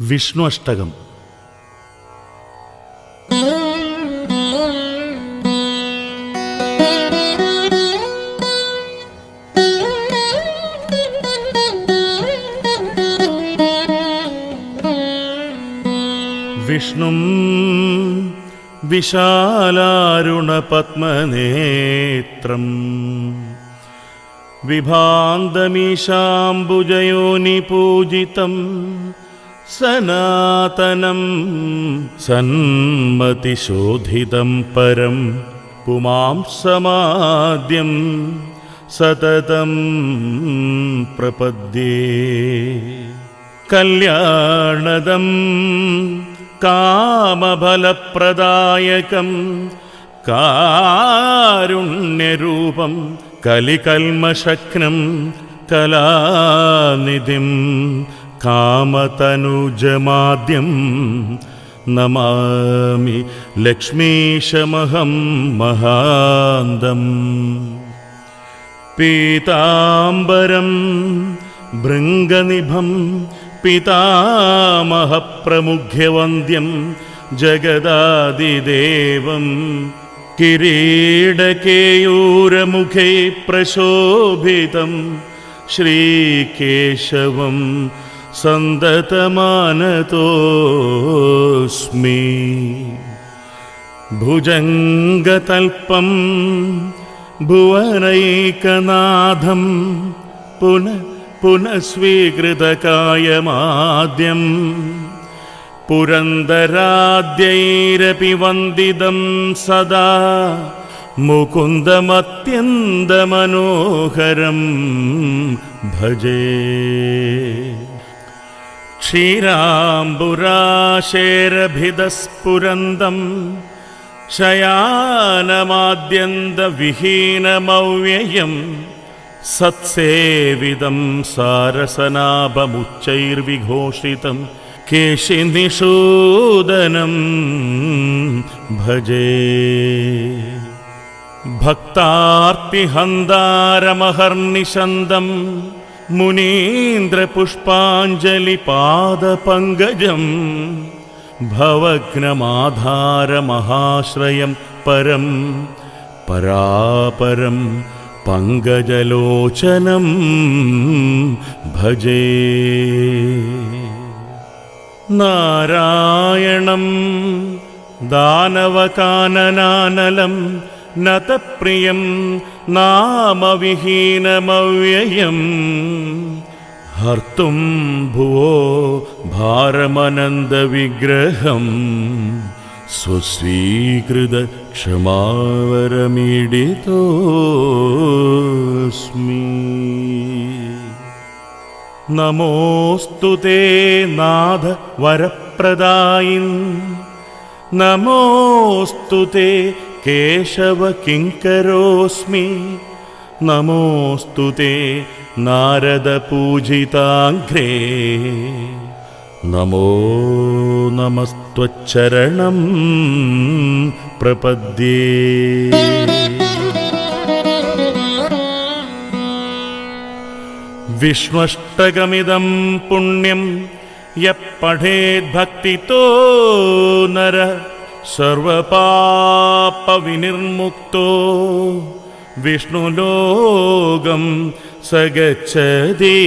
വിഷ്ണു അഷ്ടകം. വിഷ്ണും വിശാലാരുണപത്മനേത്രം. വിഭാന്തമീശാംബുജയോനിപൂജിതം. സനാതനം സന്മതിശോധിതം പരം പുമാംസമാദ്യം സതതം പ്രപദ്യേ. കല്യാണദം കാമഫലപ്രദായകം കാരുണ്യരൂപം കലികൽമശക്നം കലാനിധിം കാമതനുജമാദ്യം നമാമി ലക്ഷ്മീശമഹം മഹാന്തം. പീതാംബരം ഭൃംഗനിഭം പിതാമഹപ്രമുഖ്യവന്ദ്യം ജഗദാദിദേവം കിരീടകേയൂരമുഖേ പ്രശോഭിതം ശ്രീകേശവം സന്തതമാനതോസ്മി. ഭുജംഗതൽപം ഭുവനൈകനാഥം പുന പുനഃസ്വീകൃതകായമാദ്യം. പുരന്തരാദ്യൈരപി വന്ദിതം സദാ മുകുന്ദമത്യന്തമനോഹരം ഭജേ. ക്ഷീരാംബുരാശേരഭിതസ്ഫുരന്തം ശയാനമാദ്യന്തവിഹീനമവ്യയം സത്സേവിതം സാരസനാഭമുച്ചൈർവിഘോഷിതം കേശിനിഷൂദനം ഭജേ. ഭക്താർത്തിഹന്താരമഹർനിശന്തം മുനീന്ദ്രപുഷ്പാഞ്ജലിപാദപങ്കജം ഭവഗ്നമാധാരമഹാശ്രയം പരം പരാപരം പങ്കജലോചനം ഭജേ. നാരായണം ദാനവകാനനാനലം നതപ്രിയം നാമവിഹീനമവ്യയം. ഹർത്തും ഭുവോ ഭാരമനന്തവിഗ്രഹം സ്വസ്വീകൃത ക്ഷമാവരമീഡിതോസ്മി നമോസ്തു തേ നാഥ വരപ്രദായിൻ. നമോസ്തു തേ കേശവ കിങ്കരോസ്മി. നമോസ്തു തേ നാരദ പൂജിതാഘ്രേ നമോ നമസ്ത്വച്ചരണം പ്രപദ്യേ. വിഷ്ണഷ്ടകമിതം പുണ്യം യപ്പഠേദ്ഭക്തിത്തോ നര. സർവപാപവിനിർമുക്തോ. വിഷ്ണുലോകം സഗച്ഛതി